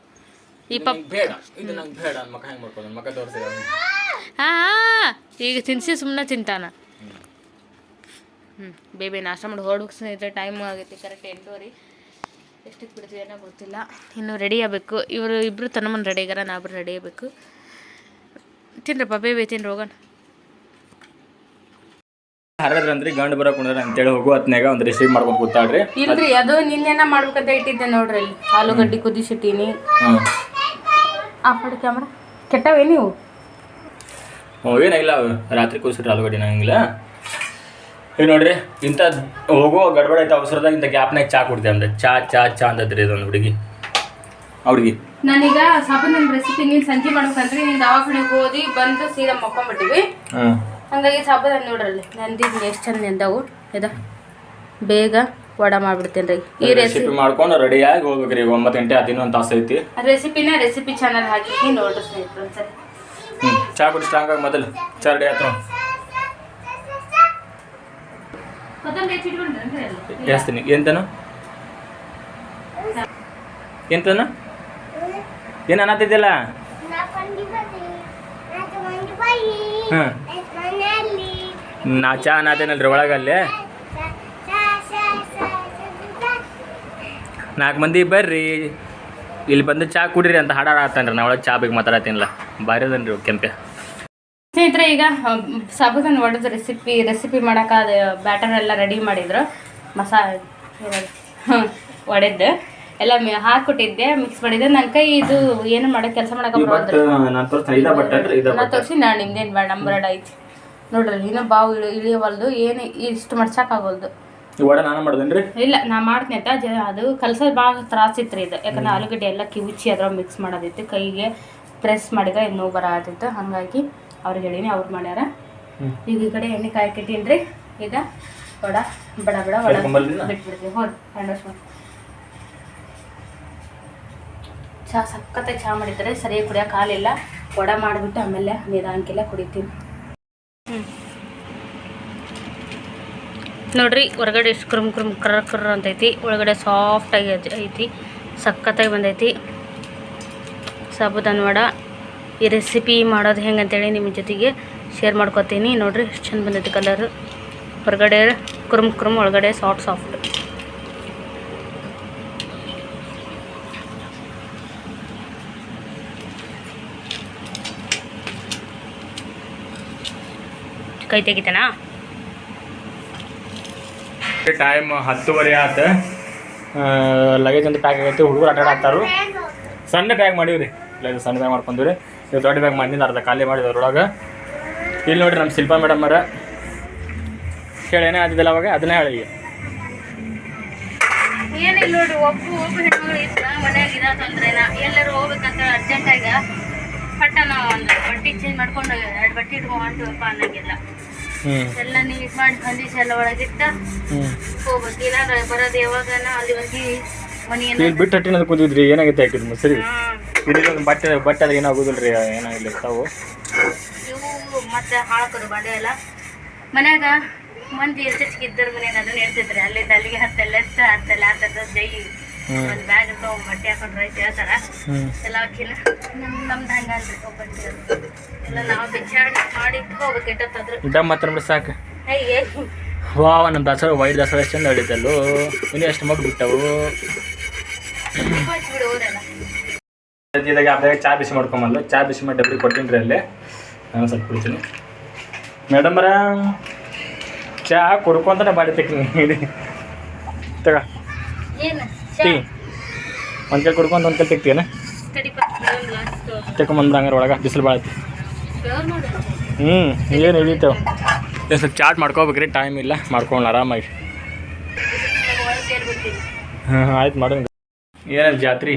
ಈ ಇದು ಪಪ್ ಬೇಡ ಇದು ನಂಗೆ ಬೇಡ ನನ್ನ ಮಕ್ಕ ಹೆಂಗೆ ಮಾಡ್ಕೊಂಡು ನನ್ನ ಮಕ್ಕ ತೋರಿಸಿ ಹಾಂ. ಈಗ ತಿನ್ಸಿ ಸುಮ್ಮನೆ ತಿಂತಾನ. ಹ್ಞೂ ಬೇಬಿ ನಾಷ್ಟ ಮಾಡಿ ಹೊರಡ್ಬೇಕು ಇದ್ರೆ ಟೈಮ್ ಆಗೈತಿ ಕರೆಕ್ಟ್ ಎಂಟೂವರೆ. ಎಷ್ಟಕ್ಕೆ ಬಿಡ್ತೀವಿ ಏನೋ ಗೊತ್ತಿಲ್ಲ. ಇನ್ನು ರೆಡಿ ಆಗಬೇಕು. ಇವರು ಇಬ್ಬರು ತನ್ನಮ್ಮನ ರೆಡಿ ಆಗ್ಯಾರ ನಾವಿಬ್ರು ರೆಡಿ ಆಗಬೇಕು. ತಿನ್ರಪ್ಪ ಬೇಬಿ ತಿನ್ರಿ ಹೋಗೋಣ. ಹರದ್ರಂದ್ರಿ ಗಂಡು ಬರೋ ಕುಂದ್ರ ಅಂತೇಳಿ ಹೋಗೋ ಹೊತ್ನ್ಯಾಗ ಒಂದು ರಿಸೀವ್ ಮಾಡ್ಕೊಂಡು ಕೂತಾಳ್ರಿ. ಇಲ್ರಿ ಅದು ನಿನ್ನೆನ ಮಾಡ್ಬೇಕಂತ ಇಟ್ಟಿದ್ದೆ ನೋಡ್ರಿ ಅಲ್ಲಿ. ಆಲೂಗಡ್ಡಿ ಕುದಿಸಿಟ್ಟೀನಿ ಆ ಆಫ್ ಮಾಡಿ ಕ್ಯಾಮ್ರಾ ಕೆಟ್ಟವೇ ನೀವು ಏನಿಲ್ಲ ರಾತ್ರಿ ಕುದಿಸಿಟ್ರೆ ಆಲೂಗಡ್ಡೆ ನಂಗಿಲ್ಲ ಈಗ ನೋಡ್ರಿ ಇಂಥ ಹೋಗೋ ಗಡ್ಬಡ ಐತೆ ಅವಸರದಾಗ ಇಂಥ ಗ್ಯಾಪ್ನಾಗ ಚಾ ಕುಡ್ದೆ ಅಂದ್ರೆ ಚಾ ಚಾ ಚಾ ಅಂತದ್ರಿ ಇದೊಂದು ಹುಡುಗಿ. ಅವ್ರಿಗೆ? ನನಗ ಸಾಬೂನ್ ರೆಸಿಪಿ ನೀನು ಸಂಜೆ ಮಾಡ್ಬೇಕಂದ್ರೆ ನೀನು ದವಾಖಾನೆಗೆ ಓದಿ ಬಂದು ಸೀದಾ ಮಕ್ಕೊಂಬಿಟ್ಟಿವಿ ಹಂಗಾಗಿ ಸಾಬೂನ್ ನೋಡ್ರಲ್ಲಿ ನಂದಿದ್ದು ಎಷ್ಟು ಚಂದ ನೆಂದವು. ಇದ ಬೇಗ ವಡ ಮಾಡ್ಬಿಡ್ತೇನೆ ರೀ. ಈ ರೆಸಿಪಿ ಮಾಡ್ಕೊಂಡು ರೆಡಿಯಾಗಿ ಹೋಗ್ಬೇಕು ರೀ ಒಂಬತ್ತು ಗಂಟೆ ಅದು ಇನ್ನೊಂದು ತಾಸು ಐತಿ. ರೆಸಿಪಿನ ರೆಸಿಪಿ ಚಾನಲ್ ಹಾಕಿ ನೋಡ್ರಿ ಸ್ನೇಹಿತರು ಒಂದ್ಸರಿ. ಹ್ಞೂ ಚಾ ಕುಡಿ ಸ್ಟ್ರಾಂಗ್ ಆಗಿ ಮೊದಲು ಚಾ ರೆಡಿ ಆಯ್ತು ಕೊತ್ತಂಬರಿ ಹೆಚ್ಚಿಟ್ಕೊಂಡ್ರೇನ್ರಿ ಅಲ್ಲಿ? ಜಾಸ್ತಿನಿ. ಎಂತನು? ಎಂತನು? ಏನು ಅನ್ನತ್ತಿದ್ದಿಲ್ಲ ಹಾಂ. ನಾ ಚಾ ಅನ್ನತ್ತೇನಲ್ರಿ ಒಳಗಲ್ಲೇ? ನಾಲ್ಕು ಮಂದಿ ಬರ್ರಿ. ಇಲ್ಲಿ ಬಂದು ಚಾ ಕುಡಿರಿ ಅಂತ ಹಾಡಾಡ ಆತನ್ರಿ ನಾ ಒಳಗೆ ಚಾ ಬೇಕು ಮಾತಾಡತ್ತೀನಿಲ್ಲ. ಭಾರಿ ಅದನ್ರಿ ಕೆಂಪೆ ಸ್ನೇಹಿತರೆ ಈಗ ಸಾಬೂದನ್ನು ಒಡೆದು ರೆಸಿಪಿ ರೆಸಿಪಿ ಮಾಡೋಕ್ಕಾದ ಬ್ಯಾಟರ್ ಎಲ್ಲ ರೆಡಿ ಮಾಡಿದ್ರು. ಮಸಾ ಒಡೆದು. ಎಲ್ಲ ಹಾಕ್ಬಿಟ್ಟಿದ್ದೆ ಹಾಕ್ಕೊಟ್ಟಿದ್ದೆ ಮಿಕ್ಸ್ ಮಾಡಿದ್ದೆ. ನನ್ನ ಕೈ ಇದು ಏನು ಮಾಡೋ ಕೆಲಸ ಮಾಡೋಕೆ ತೋರಿಸಿ ನಾನು ನಿಮ್ದೇನು ಬೇಡ ನಂಬರ್ ಐತಿ. ನೋಡ್ರಿ ಇನ್ನೂ ಬಾವು ಇಳಿ ಇಳಿಯವಲ್ದು ಏನು ಇಷ್ಟು ಮಡ್ಸಕ್ಕಾಗಲ್ದು ಇಲ್ಲ ನಾ ಮಾಡ್ತೀನಿ ಅಂತ ಅದು ಕಲ್ಸೋದು ಭಾಳ ತ್ರಾಸಿತ್ತು ರೀ ಇದು. ಯಾಕಂದ್ರೆ ಆಲೂಗಡ್ಡೆ ಎಲ್ಲ ಕಿವುಚಿ ಅದ್ರ ಮಿಕ್ಸ್ ಮಾಡೋದಿತ್ತು. ಕೈಗೆ ಪ್ರೆಸ್ ಮಾಡಿದ್ರೆ ಇದು ಬರ ಆಗ್ತಿತ್ತು ಹಾಗಾಗಿ ಅವ್ರಿಗೆ ಹೇಳೀನಿ ಅವ್ರು ಮಾಡ್ಯಾರ. ಈಗ ಈ ಕಡೆ ಎಣ್ಣೆ ಕಾಯಕ್ಕೆ ರೀ ಈಗ ಬಡ ಬಡ ಬಡ ಒಳ? ಬಿಟ್ಬಿಡ್ತೀವಿ ಹೋರಿ ಹ್ಯಾಂಡ್ ವಾಶ್ ಮಾಡಿ. ಚಹಾ ಸಖತ್ತಾಗಿ ಚಹಾ ಮಾಡಿದ್ರೆ ಸರಿ ಕುಡಿಯೋಕೆ ಹಾಲಿಲ್ಲ. ವಡ ಮಾಡಿಬಿಟ್ಟು ಆಮೇಲೆ ನಿಧಾನಕ್ಕೆಲ್ಲ ಕುಡಿತೀವಿ. ನೋಡ್ರಿ ಹೊರಗಡೆ ಎಷ್ಟು ಕ್ರಮ್ ಕ್ರಮ್ ಕ್ರರ್ ಕರ್ರ ಅಂತೈತಿ. ಒಳಗಡೆ ಸಾಫ್ಟಾಗಿ ಐತಿ. ಸಖತ್ತಾಗಿ ಬಂದೈತಿ. ಸಾಬುದಾನ ವಡ. ಈ ರೆಸಿಪಿ ಮಾಡೋದು ಹೆಂಗೆ ಅಂತೇಳಿ ನಿಮ್ಮ ಜೊತೆಗೆ ಶೇರ್ ಮಾಡ್ಕೊತೀನಿ. ನೋಡಿರಿ, ಎಷ್ಟು ಚಂದ ಬಂದೈತಿ ಕಲರ್ ಹೊರಗಡೆ ಕುರುಮ್ ಕುರುಮ್, ಒಳಗಡೆ ಸಾಫ್ಟ್ ಸಾಫ್ಟ್ ಕೈ ತೆಗಿತಾನಾ? ಟೈಮ್ ಹತ್ತುವರೆ ಆತ. ಲಗೇಜ್ ಅಂತ ಪ್ಯಾಕ್ ಆಗೈತಿ. ಹುಡುಗರು ಆಟ ಆಡ್ತಾರು ಸಣ್ಣ ಪ್ಯಾಕ್ ಮಾಡೀವಿ ಇಲ್ಲ ಸಣ್ಣ ಪ್ಯಾಕ್ ಮಾಡ್ಕೊಂಡ್ರಿ ಇದು ದೊಡ್ಡ ಬ್ಯಾಗ್ ಮಾಡಿದ್ದು ಅರ್ಧ ಖಾಲಿ ಮಾಡಿದ್ರು ಅದ್ರೊಳಗೆ ಇಲ್ಲಿ ನೋಡ್ರಿ ನಮ್ಮ ಶಿಲ್ಪಾ ಮೇಡಮ್ ಅವರ. ಕೇಳಿ ಏನೇ ಅವಾಗ ಅದನ್ನೇ ಹೇಳಿ. ಏನಿಲ್ಲ ನೋಡ್ರಿ ಒಬ್ಬ ಒಬ್ಬ ಹೆಣ್ಮಗಳು ಇದ್ರ ಮನ್ಯಾಗ ಇದ ತೊಂದ್ರೆನ ಎಲ್ಲರೂ ಹೋಗ್ಬೇಕಂತ ಅರ್ಜೆಂಟಾಗ ಪಟ್ಟನ ಒಂದು ಬಟ್ಟೆ ಚೇಂಜ್ ಮಾಡ್ಕೊಂಡು ಎರಡು ಬಟ್ಟೆ ಇಟ್ಕೊಂಡು ಹೊಂಟಿವಪ್ಪ ಅನ್ನಂಗಿಲ್ಲ. ಎಲ್ಲ ನೀಟ್ ಮಾಡಿ ಹೊಂದಿಸಿ ಎಲ್ಲ ಒಳಗಿಟ್ಟ ಹೋಗ್ಬೇಕು. ಇಲ್ಲಾಂದ್ರೆ ಬರೋದು ಯಾವಾಗನ ಅಲ್ಲಿ ಹೋಗಿ ಇಲ್ಲಿ ಬಿಟ್ಟು ಅಟ್ಟಿನ ಕೂತಿದ್ರಿ ಏನಾಗೈತೆ ಹಾಕಿದ್ರಿ ಮೊಸರಿ ಇಲ್ಲಿ ಬಟ್ಟೆ ಬಟ್ಟೆ ಅದು ಏನಾಗೋದಿಲ್ಲ ರೀ ಏನಾಗಿಲ್ಲ ತಾವು? ಇವು ಮತ್ತೆ ಎಲ್ಲ. ಮನ್ಯಾಗ ಮಂದಿ ಎಷ್ಟೆಚ್ಚಿಗೆ ಇದ್ದರ ಮನೇನ ಅದನ್ನ ಹೇಳ್ತಿದ್ರಿ ಅಲ್ಲಿಂದ ಅಲ್ಲಿಗೆ ಹತ್ತೆಲ್ಲ ಎತ್ತ ಹತ್ತೆಲ್ಲ ಹತ್ತದ ಜೈ. ಒಂದು ಬ್ಯಾಗ್ ಇರ್ತಾವ ಬಟ್ಟೆ ಹಾಕೊಂಡು ರೈತ ಹೇಳ್ತಾರ? ಎಲ್ಲ ಹಾಕಿಲ್ಲ. ನಮ್ ನಮ್ದು ಹಂಗಲ್ರಿ ಒಬ್ಬಟ್ಟು ಎಲ್ಲ ನಾವು ವಿಚಾರಣೆ ಮಾಡಿ ಹೋಗ್ಬೇಕು ಎಟ್ಟತ್ತಾದ್ರು ಊಟ ಮಾತ್ರ ಸಾಕು. ಹೇಗೆ ವಾವ ನಮ್ಮ ದಸರಾ ವೈಟ್ ದಸರಾ ಎಷ್ಟು ಚಂದ ಹೊಡಿತಲ್ಲೋ ಇನ್ನೂ ಎಷ್ಟು ಮಗು ಬಿಟ್ಟವು ಇದಾಗ ಅದಾಗ ಚಾ ಬಿಸಿ ಮಾಡ್ಕೊಂಬಲ್ಲ ಚಾ ಬಿಸಿ ಮಾಡಿ ಡಬ್ರಿ ಕೊಟ್ಟಿನ್ರಿ ಅಲ್ಲಿ. ನಾನು ಸ್ವಲ್ಪ ಕುಡ್ತೀನಿ. ಮೇಡಮ್ರ ಚಾ ಕುಡ್ಕೊಂತಾನೆ ಬಾಡಿ ತೆಗ್ತೀನಿ ತಗ. ಟೀ ಒಂದು ಕೈ ಕುಡ್ಕೊಂತ ಒಂದು ಕೈ ತೆಗ್ತೀನ ತೆಕೊಂಬಂದ್ರೆ ಹಂಗಾರೆ ಒಳಗೆ ಬಿಸಿಲು ಭಾಳ ಐತಿ ಹ್ಞೂ ಏನು ಹಿಡಿತೇವೆ ಸ್ವಲ್ಪ ಚಾಟ್ ಮಾಡ್ಕೋಬೇಕ್ರಿ ಟೈಮ್ ಇಲ್ಲ. ಮಾಡ್ಕೊಂಡು ಆರಾಮಾಗಿ. ಹಾಂ ಆಯ್ತು ಮಾಡೋಣ. ಏನಲ್ಲಿ ಜಾತ್ರೆ?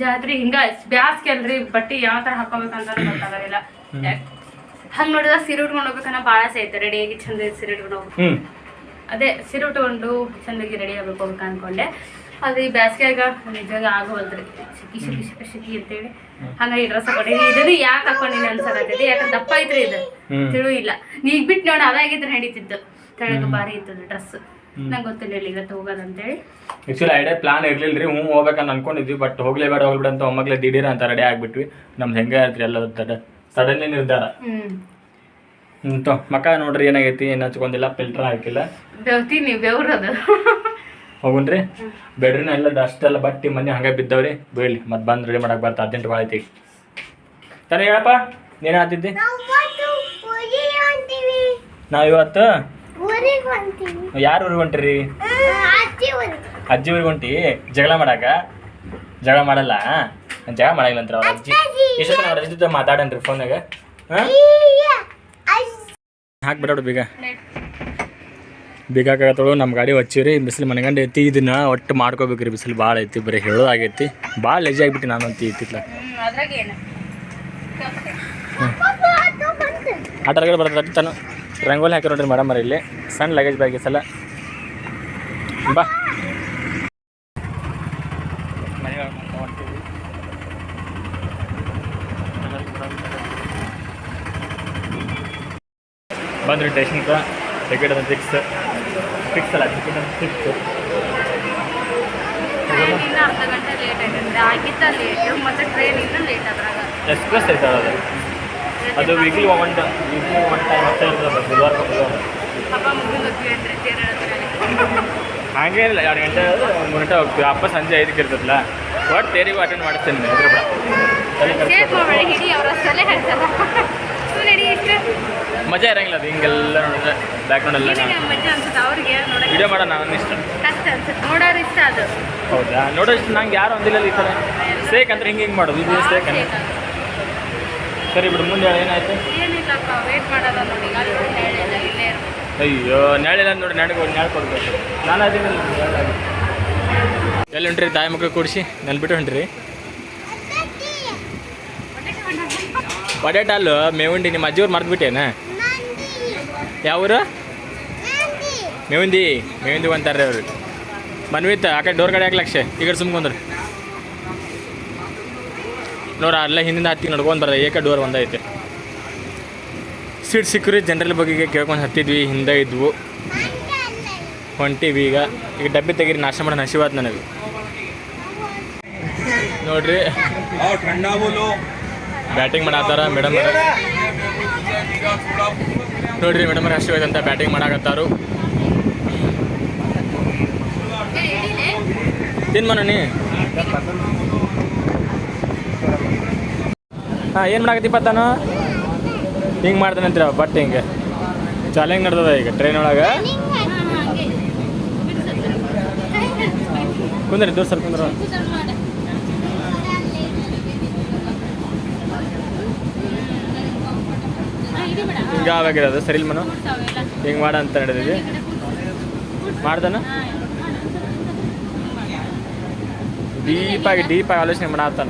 ಜಾತ್ರೆ ಹಿಂಗ ಬ್ಯಾಸ್ಗೆ ಅಲ್ರಿ ಬಟ್ಟೆ ಯಾವ ತರ ಹಾಕೋಬೇಕಂತ ಗೊತ್ತಾಗಲಿಲ್ಲ ಹಂಗ ನೋಡಿದ್ರೆ ಸೀರೆ ಉಟ್ಕೊಂಡು ಹೋಗ್ಬೇಕನ್ನ ಭಾಳ ಸೇತ ರೆಡಿ ರೆಡಿಯಾಗಿ ಚಂದ ಸೀರೆ ಉಟ್ಕೊಂಡು ಹೋಗ್ಬೇಕು. ಅದೇ ಸೀರೆ ಉಟ್ಕೊಂಡು ಚಂದಾಗಿ ರೆಡಿ ಆಗ್ಬೇಕು ಅಂತ ಅನ್ಕೊಂಡೆ. ಅದು ಈ ಬ್ಯಾಸ್ಗ್ಯಾಗ ನಿಜವಾಗ ಆಗುವಲ್ರಿ ಸಿಕ್ಕಿ ಸಿಕ್ಕಿ ಸಿಕ್ಕಿ ಸಿಕ್ಕಿ ಅಂತೇಳಿ. ಹಂಗಾಗಿ ಡ್ರೆಸ್ ಹಾಕೊಂಡಿನಿ ಇದನ್ನು ಯಾಕೆ ಹಾಕೊಂಡಿನಿ ಅನ್ಸಕತ್ತೈತಿ? ಯಾಕಂದ್ರೆ ದಪ್ಪ ಐತ್ರಿ ಇದು. ತಿಳು ಇಲ್ಲ ನೀಗ್ ಬಿಟ್ಟು ನೋಡಿ ಅದಾಗಿದ್ರೆ ನಡೀತಿತ್ತು ತೆಳಗ ಬಾರಿ ಇತ್ತು ಡ್ರೆಸ್ ನಂಗೆ ಇವತ್ತು ಹೋಗೋದಂತೇಳಿ ಆ್ಯಕ್ಚುಲಿ ಐಡಿಯಾ ಪ್ಲಾನ್ ಇರಲಿಲ್ಲ ರೀ ಹ್ಞೂ ಹೋಗ್ಬೇಕಂತ ಅನ್ಕೊಂಡಿದ್ವಿ ಬಟ್ ಹೋಗ್ಲೇಬೇಡ ಹೋಗ್ಬೇಡ ಅಂತ ಒಮ್ಮಗ್ಲೆ ದಿಢೀರ ಅಂತ ರೆಡಿ ಆಗಿಬಿಟ್ವಿ. ನಮ್ದು ಹೆಂಗೆ ಆಯ್ತು ಎಲ್ಲ ತಡ ಸಡನ್ಲಿ ನಿರ್ಧಾರ. ಹ್ಮ್. ಹ್ಞೂ ಮಕ್ಕ ನೋಡ್ರಿ ಏನಾಗೈತಿ ಏನು ಹಚ್ಕೊಂಡಿಲ್ಲ ಫಿಲ್ಟರ್ ಹಾಕಿಲ್ಲ. ಬೆವ್ತೀನಿ ಬೆವ್ರದು. ಹೋಗುನ್ರಿ ಬೆಡ್ರಿನ ಎಲ್ಲ ಡಸ್ಟ್ ಎಲ್ಲ ಬಟ್ಟಿ ಮನೆ ಹಂಗೆ ಬಿದ್ದವ್ರಿ. ಬೀಳಿ ಮತ್ತೆ ಬಂದು ರೆಡಿ ಮಾಡಕ್ಕೆ ಬರ್ತಾ ಅರ್ಜೆಂಟ್ ಭಾಳ ಐತಿ ತಾನೇ ಹೇಳಪ್ಪ ನೀನು ಆತಿದ್ದಿ? ನಾವು ಯಾರು ಊರಿಗೆ ಹೊಂಟ್ರಿ? ಅಜ್ಜಿ ಊರಿಗೆ ಅಜ್ಜಿ ಹೊಂಟಿ? ಜಗಳ ಮಾಡಾಕ? ಜಗಳ ಮಾಡಲ್ಲ ಜಗಳ ಮಾಡಲ್ಲ ಅಂತ ಅವ್ರ ಅಜ್ಜಿ? ಎಷ್ಟೊತ್ತ ಅವ್ರ ಅಜ್ಜಿ ಜೊತೆ ಮಾತಾಡನ್ರಿ ಫೋನಾಗ ಹಾಂ ಈಗ ಅಜ್ಜಿ. ಹಾಕ್ಬಿಡೋಡು ಬೀಗ. ಬೀಗ ನಮ್ಮ ಗಾಡಿ ಹಚ್ಚಿರಿ ಬಿಸಿಲು ಮನೆಗಂಡು ಐತಿ ಇದನ್ನ ಒಟ್ಟು ಮಾಡ್ಕೋಬೇಕ್ರಿ ಬಿಸಿಲು ಭಾಳ ಐತಿ ಬರೀ ಹೇಳೋದಾಗೈತಿ ಭಾಳ ಲೆಜಿ ಆಗಿಬಿಟ್ಟು ನಾನು ಅಂತ ಇತ್ತಿತ್ಲ ಆಟರ್ಗಳು ಬರ್ತದೆ ತಾನು ರಂಗೋಲಿ ಹಾಕಿ ನೋಡ್ರಿ ಮೇಡಮ್ ಇಲ್ಲಿ. ಸಣ್ಣ ಲಗೇಜ್ ಬ್ಯಾಗ್ ಇಸಲ್ಲ ಸಲ. ಬಾ. ಬಂದ್ರಿ ಸ್ಟೇಷನ್ಗೆ ಟಿಕೆಟ್ ಅದು ಫಿಕ್ಸ್ ಫಿಕ್ಸ್ ಅಲ್ಲ ಟಿಕೆಟ್ ಅದ ಫಿಕ್ಸ್ ಇನ್ನ ಅರ್ಧ ಗಂಟೆ ಲೇಟ್ ಆಗೈತೆ ಆಗಿದ್ದ ಲೇಟ್ ಮತ್ತೆ ಟ್ರೈನ್ ಇನ್ನೂ ಲೇಟ್ ಅದ್ರಾಗ. ಎಕ್ಸ್ಪ್ರೆಸ್ ಐತೆ ಅದು? ಅದು weekly one weekly one time ಅಷ್ಟೇ ಇರ್ತದೆ ಬುಧವಾರ ಬುಧವಾರ. ತೇರು ಹಾಗೆ ಇಲ್ಲ ಎರಡು ಗಂಟೆ ಒಂದು ಗಂಟೆ ಹೋಗ್ತೀವಿ. ಅಪ್ಪ ಸಂಜೆ ಐದಕ್ಕೆ ಇರ್ತದಲ್ಲ. ಬಟ್ ತೇರಿಗೂ ಅಟೆಂಡ್ ಮಾಡಿಸ್ತೇನೆ ಇದ್ರ ಮಜಾ ಇರಂಗಿಲ್ಲ ಅದು ಹಿಂಗೆಲ್ಲ ನೋಡಿದ್ರೆ ಬ್ಯಾಕ್ಗ್ರೌಂಡ್ ಎಲ್ಲ ವಿಡಿಯೋ ಮಾಡೋಣ ನನ್ನ ಇಷ್ಟ. ಹೌದಾ? ನೋಡೋ ಇಷ್ಟ ನಂಗೆ ಯಾರು ಒಂದಿಲ್ಲ ಈ ಥರ. ಸೇಕ್ ಅಂದ್ರೆ ಹಿಂಗೆ ಹಿಂಗೆ ಮಾಡೋದು ಇದು ಸೇಕ್ ಅಂದ್ರೆ? ಸರಿ ಬಿಡು ಮುಂದೆ ಹೇಳು, ಏನಾಯ್ತು? ಏನಿಲ್ಲಪ್ಪ ವೇಟ್ ನೋಡಿ ಅಲ್ಲಿ ಹೇಳಿಲ್ಲ ಇಲ್ಲೇ ಇರ್ಬೇಕು ಅಯ್ಯೋ ನಾಳೆ ನೋಡಿ ಹೋಗಿ ನಾಳೆ ಕೊಡ್ಬೇಕು. ನಾನು ಅದೀನಿ ಎಲ್ಲಿ ಹೊಂಟ್ರಿ ತಾಯಿ ಮಕ್ಕಳು ಕೂಡಿಸಿ? ನೆಲ್ ಬಿಟ್ಟು ಹೊಂಟ್ರಿ? ಪಡೇಟ್ ಅಲ್ಲು ಮೇವುಂಡಿ ನಿಮ್ಮ ಅಜ್ಜಿಯವ್ರು ಮರ್ತು ಬಿಟ್ಟೇನ ಯಾವೂರು? ಮೇವುಂದಿ. ಮೇವುಂದಿ ಅಂತಾರೆ ಅವ್ರು. ಮನ್ವಿತ್ ಆ ಕಡೆ ಡೋರ್ ಕಡೆ ಹಾಕಿ ಲಕ್ಷ ಈ ಕಡೆ ಸುಮ್ಕೊಂಡ್ರಿ. ನೋಡ ಅಲ್ಲ ಹಿಂದಿಂದ ಹತ್ತಿ ನಡ್ಕೊಂಡು ಬರೋದು, ಏಕ ಡೋರ್ ಒಂದೈತೆ ಸೀಟ್ ಸಿಕ್ಕರೆ ಜನರಲ್ ಬಗ್ಗೆ ಕೇಳ್ಕೊಂಡು ಹತ್ತಿದ್ವಿ, ಹಿಂದೆ ಇದ್ವು. ಹೊಂಟಿವಿ ಈಗ. ಈಗ ಡಬ್ಬಿ ತೆಗೀರಿ ನಾಶ ಮಾಡೋಣ ಹಸಿವಾದ ನನಗೆ. ನೋಡ್ರಿ. ಬ್ಯಾಟಿಂಗ್ ಮಾಡತ್ತಾರ ಮೇಡಮ್ ನೋಡ್ರಿ ಮೇಡಮ್ ಹಸಿವಾಯ್ತು ಅಂತ ಬ್ಯಾಟಿಂಗ್ ಮಾಡಾಕತ್ತಾರು. ತಿನ್ ಮನನಿ ಹಾಂ, ಏನು ಮಾಡಾಕತ್ತಿಪ್ಪ ತಾನು? ಹಿಂಗೆ ಮಾಡ್ತಾನಂತೀರ ಬಟ್ ಹಿಂಗೆ. ಚಾಲೆಂಜ್ ನಡ್ದದ ಈಗ ಟ್ರೈನ್ ಒಳಗೆ. ಕುಂದ್ರಿ, ದೂರ ಸರ್ ಕುಂದ್ರ. ಹಿಂಗೆ ಸರಿ ಮನು? ಹಿಂಗೆ ಮಾಡ ಅಂತ ನಡೆದಿದ್ವಿ ಮಾಡ್ದಾನ? ಡೀಪಾಗಿ ಡೀಪಾಗಿ ಆಲೋಚನೆ ಮಾಡತ್ತಾನ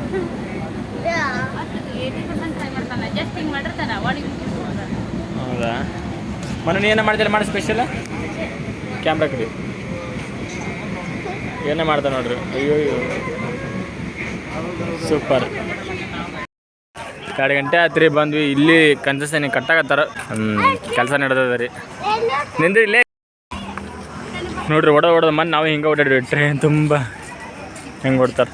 ಮಾಡಿರ್ತಾನೆ ಅವಾರ್ಡ್ ಹೌದಾ? ಮನು ಏನ ಮಾಡ್ತೀರ ಮಾಡಿ ಸ್ಪೆಷಲ್ ಕ್ಯಾಮ್ರಾ ಕಡೆ. ಏನೇ ಮಾಡ್ತಾ ನೋಡ್ರಿ. ಅಯ್ಯೋ ಸೂಪರ್ ಎರಡು ಗಂಟೆ ಆತ್ರಿ, ಬಂದ್ವಿ. ಇಲ್ಲಿ ಕನ್ಸೆಷನ್ ಕಟ್ಟಾಕತ್ತಾರ. ಕೆಲಸ ನಡೆದದ ರೀ. ನಿಂದ್ರಿ ಇಲ್ಲೇ? ನೋಡ್ರಿ ಓಡ ಓಡೋದು. ಮನ್, ನಾವು ಹಿಂಗೆ ಓಡಾಡ್ರಿ ಟ್ರೈನ್ ತುಂಬ ಹೆಂಗೆ ಓಡ್ತಾರೆ.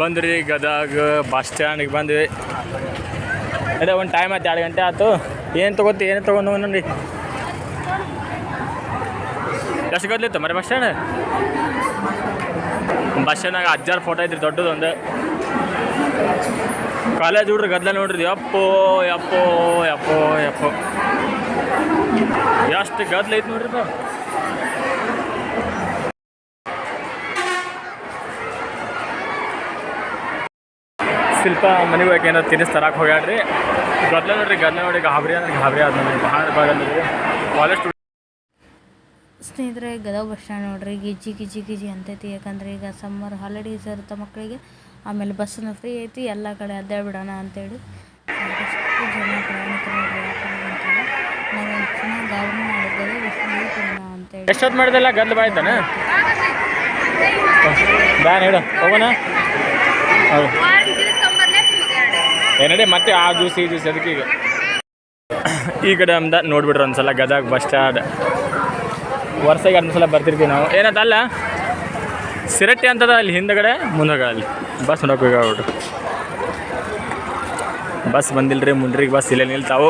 ಬಂದ್ರಿ ಗದಗ ಬಸ್ ಸ್ಟ್ಯಾಂಡಿಗೆ ಬಂದ್ವಿ. ಅದೇ ಒಂದು ಟೈಮ್ ಆಯ್ತು, ಎರಡು ಗಂಟೆ ಆಯ್ತು. ಏನು ತೊಗೊತಿ, ಏನು ತೊಗೊಂಡು ನೋಡಿ. ಎಷ್ಟು ಗದ್ಲಿತ್ತು ಮರಿ ಬಸ್ ಸ್ಟ್ಯಾಂಡ್ ಬಸ್ ಸ್ಟ್ಯಾಂಡಾಗ ಅಜ್ಜಾರು ಫೋಟೋ ಐತ್ರಿ, ದೊಡ್ಡದು ಒಂದು. ಕಾಲೇಜ್ ಹುಡ್ರಿ ಗದ್ಲ ನೋಡ್ರಿ, ಯಪ್ಪೋ ಯಪ್ಪೋ ಯಪ್ಪೋ ಯಪ್ಪೋ. ಎಷ್ಟು ಗದ್ಲ ಐತಿ ನೋಡ್ರಿ ಶಿಲ್ಪ ಮನೆಗೆ ಹೋಗಿ ಏನೋ ತಿನ್ನಿಸ್ ತರಕ್ಕೆ ಹೋಗ್ಯಾಡ್ರಿ ಗದ್ಲ ನೋಡ್ರಿ ಗದ್ಲ ನೋಡಿ ಗಾಬರಿ ಅಂದ್ರೆ ಗಾಬರಿ ಆದ ನನಗೆ ಭಾಳ ಬಾಗಲ್ರಿ ಕಾಲೇಜ್ ಸ್ನೇಹಿತರೆ ಗದಗ ಬಸ್ ಸ್ಟ್ಯಾಂಡ್ ನೋಡ್ರಿ ಗಿಜ್ಜಿ ಗಿಜ್ಜಿ ಗಿಜ್ಜಿ ಅಂತೈತಿ. ಯಾಕಂದ್ರೆ ಈಗ ಸಮ್ಮರ್ ಹಾಲಿಡೇಸ್ ಇರುತ್ತೆ ಮಕ್ಕಳಿಗೆ ಆಮೇಲೆ ಬಸ್ಸನ್ನು ಫ್ರೀ ಐತಿ. ಎಲ್ಲ ಕಡೆ ಅಡ್ಡಾಡ್ಬಿಡೋಣ ಅಂತೇಳಿ. ಸಾಕಷ್ಟು ಜನ ಪ್ರಯಾಣಿಕರು ಅಂತೇಳಿ. ಗಾಬರಿ ಮಾಡಿದ್ದೇವೆ ಅಂತೇಳಿ. ಎಷ್ಟೊತ್ತು ಮಾಡಿದೆಲ್ಲ? ಗದ್ದ ಬಾಯ್ತಾನೆ ಬ್ಯಾನ್ ಹೇಳು. ಹೋಗೋಣ. ಹೌದು. ಏನಡೆ ಮತ್ತೆ ಆ ಜ್ಯೂಸ್, ಈ ಜ್ಯೂಸ್, ಅದಕ್ಕೆ ಈಗ ಈ ಕಡೆ ಅಂದ ನೋಡ್ಬಿಟ್ರೆ ಒಂದ್ಸಲ ಗದಗ ಬಸ್ ಸ್ಟ್ಯಾಂಡ್ ವರ್ಷಗೆ ಸಲ ಬರ್ತಿರ್ತೀವಿ ನಾವು. ಏನದಲ್ಲ ಸಿರಟ್ಟಿ ಅಂತದ ಅಲ್ಲಿ ಹಿಂದಗಡೆ, ಮುಂದಗಡೆ ಅಲ್ಲಿ. ಬಸ್ ನೋಡಕ್ಕೆ ಹೋಗ್ಬಿಟ್ರು ಬಸ್ ಬಂದಿಲ್ರಿ, ಮುಂಡ್ರಿಗೆ ಬಸ್ ಇಲ್ಲೇ ನಿಲ್ತಾವು.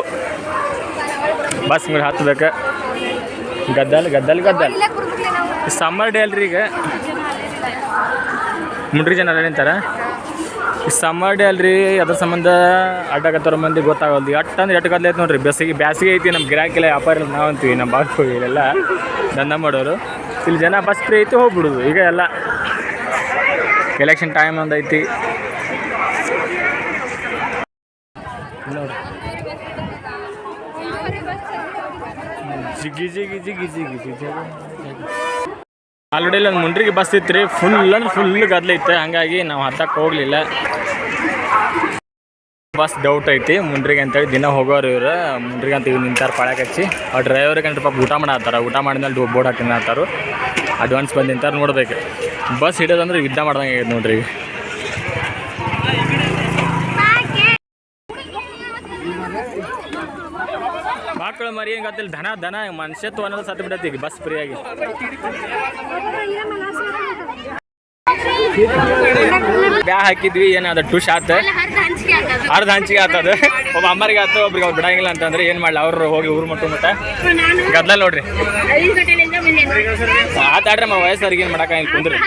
ಬಸ್ ಮೇಲೆ ಹತ್ತಬೇಕು ಗದ್ದಲ್ ಗದ್ದಲ್ ಗದ್ದಲ್. ಸಮ್ಮರ್ ಡೇ ಅಲ್ರಿ ಈಗ. ಮುಂಡ್ರಿ ಜನ ನಿಂತಾರ ಸಮ್ಮರ್ ಡೇ ಅಲ್ರಿ, ಅದ್ರ ಸಂಬಂಧ ಅಡ್ಡಾಕತ್ತಾರ ಮಂದಿ ಗೊತ್ತಾಗಲ್ದು. ಅಟ್ಟ ಅಂದ್ರೆ ಎಟ್ಟು ಗದ್ಲೆ ಐತೆ ನೋಡ್ರಿ, ಬೇಸಿಗೆ, ಬ್ಯಾಸಿಗೆ ಐತಿ ನಮ್ಮ ಗಿರಾಕಿಲ್ಲ ವ್ಯಾಪಾರ ನಾವು ಅಂತೀವಿ ನಮ್ಮ ಬಾಕು ಇಲ್ಲೆಲ್ಲ ದಂಧ ಮಾಡೋರು. ಇಲ್ಲಿ ಜನ ಬಸ್ ಫ್ರೀ ಐತಿ, ಹೋಗ್ಬಿಡುದು. ಈಗ ಎಲ್ಲ ಎಲೆಕ್ಷನ್ ಟೈಮ್ ಒಂದು ಐತಿ. ಜಿಗಿ ಜಿಗಿ ಜಿಗಿ ಜಿಗಿ ಜಿಗಿ ಆಲ್ರೆಡಿ ಇಲ್ಲೊಂದು ಮುಂಡ್ರಿಗೆ ಬಸ್ ಇತ್ತು ಫುಲ್ ಅಂದ್ರೆ ಫುಲ್ ಗದ್ಲ ಇತ್ತು ಹಂಗಾಗಿ ನಾವು ಹತ್ತಕ್ಕೆ ಹೋಗ್ಲಿಲ್ಲ. ಬಸ್ ಡೌಟ್ ಐತಿ, ಮುಂಡ್ರಿಗೆ ಅಂತೇಳಿ ದಿನ ಹೋಗೋರು ಇವ್ರು, ಮುಂಡ್ರಿಗೆ ಅಂತ ಇವ್ರು ನಿಂತಾರ ಪಾಳ್ಯಾಕ ಹಚ್ಚಿ. ಆ ಡ್ರೈವರ್ಗೆ ಅಂತ ಪಾಪ ಊಟ ಮಾಡತ್ತಾರ, ಊಟ ಮಾಡಿದ್ಮೇಲೆ ಬೋರ್ಡ್ ಹಾಕಿ ಅಡ್ವಾನ್ಸ್ ಬಂದು ನೋಡ್ಬೇಕು. ಬಸ್ ಹಿಡಿಯೋದಂದ್ರೆ ಯುದ್ಧ ಮಾಡ್ದಂಗೆ ಆಗೈತೆ ನೋಡ್ರಿ ಮಕ್ಕಳು ಮರಿ ಹೆಂಗೆ ಗೊತ್ತಿಲ್ಲ ದನ ದನ ಮನುಷ್ಯತ್ವ ಅನ್ನೋದು ಸತ್ತು ಬಿಡತ್ತೆ ಈಗ, ಬಸ್ ಫ್ರೀಯಾಗಿ. ಬ್ಯಾ ಹಾಕಿದ್ವಿ ಏನಾದ ಟುಶ್ ಆತ ಅರ್ಧ ಹಂಚಿಗೆ ಆತದ. ಒಬ್ಬ ಅಮ್ಮರಿಗೆ ಆತ, ಒಬ್ರಿಗೆ ಅವ್ರು ಬಿಡಂಗಿಲ್ಲ ಅಂತಂದ್ರೆ ಏನು ಮಾಡ್ಲಿ, ಅವ್ರು ಹೋಗಿ ಊರು ಮಟ್ಟ ಮಟ್ಟ ಗದ್ಲ ನೋಡ್ರಿ. ಆತಾಡ್ರಿ ನಮ್ಮ ವಯಸ್ಸವ್ರಿಗೆ ಏನು ಮಾಡಕ್ಕಾಗಿಲ್ಲ ಕುಂದ್ರಿ.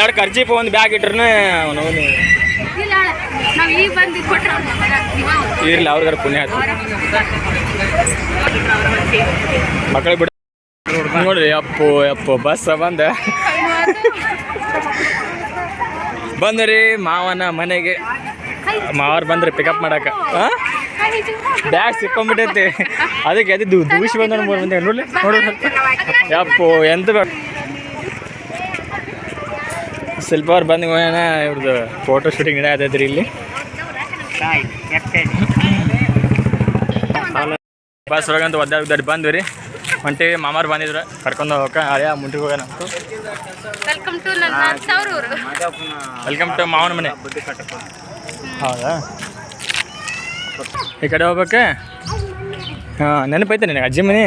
ಎರಡು ಖರ್ಚಿ ಒಂದು ಬ್ಯಾಗ್ ಇಟ್ರು ಅವನು ನಾವ್ ಈಗ ಬಂದು ಕೊಟ್ರ ಇರ್ಲಿ ಅವ್ರಿಗಾರ ಪುಣ್ಯ ಆಯ್ತು. ಮಕ್ಕಳಿಗೆ ಬಿಡ. ನೋಡ್ರಿ, ಅಪ್ಪು ಅಪ್ಪು, ಬಸ್ ಬಂದ. ಬಂದ್ರಿ ಮಾವನ ಮನೆಗೆ. ಮಾವರ್ ಬಂದ್ರಿ ಪಿಕಪ್ ಮಾಡಕ. ಬ್ಯಾಗ್ ಸಿಕ್ಕೊಂಬಿಟ್ಟೈತಿ ಅದಕ್ಕೆ ಅದು ದೂಸಿ ಬಂದ ಮೂರು ನೋಡ್ಲಿ, ನೋಡ್ರಿ. ಯಪ್ಪು ಎಂತ ಬೇಡ ಸ್ವಲ್ಪ ಅವ್ರು ಬಂದು ಹೋಗೋಣ ಇವ್ರದ್ದು ಫೋಟೋ ಶೂಟಿಂಗ್ ನಡೆಯತೈತ್ರಿ ಇಲ್ಲಿ. ಬಸ್ ಒಳಗಂತ ಒದ್ದಾಡಿ ಒದ್ದಾಡಿ ಬಂದ್ವಿ ರೀ. ಒಂಟಿ ಮಾಮಾರು ಬಂದಿದ್ರು ಕರ್ಕೊಂಡು ಹೋಗಕ್ಕೆ. ಅರೆಯ ಮುಂಟಿಗೆ ಹೋಗೋಣ ಅಂತ. ವೆಲ್ಕಮ್ ಟು ಮಾವನ ಮನೆ. ಹೌದಾ? ಈ ಕಡೆ ಹೋಗ್ಬೇಕೆ? ಹಾಂ ನೆನಪೈತೆ ನಿನಗೆ ಅಜ್ಜಿ ಮನೆ?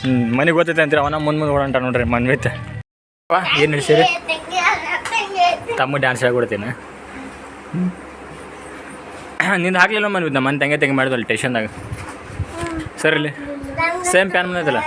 ಹ್ಞೂ ಮನೆಗೆ ಗೊತ್ತೈತೆ ಅಂತೀರಿ ಅವನ ಮುಂದೆ ಮುಂದೆ ಓಡಂಟ ನೋಡ್ರಿ ಮನ್ವೈತೆ. ಏನು ನಡೆಸಿರಿ? ತಮ್ಮ ಡ್ಯಾನ್ಸ್ ಹೇಳ್ಕೊಡ್ತೀನಿ. ನಿಂದು ಹಾಕ್ಲಿಲ್ಲ ಮನೆ ನಮ್ಮ ಮನೆ ತಂಗೆ ತಂಗೆ ಮಾಡಿದ್ವಲ್ಲ ಟೇಷನ್ದಾಗ ಸರಿ ಇಲ್ಲಿ. Same pan ಬಂದೈತಲ್ಲ?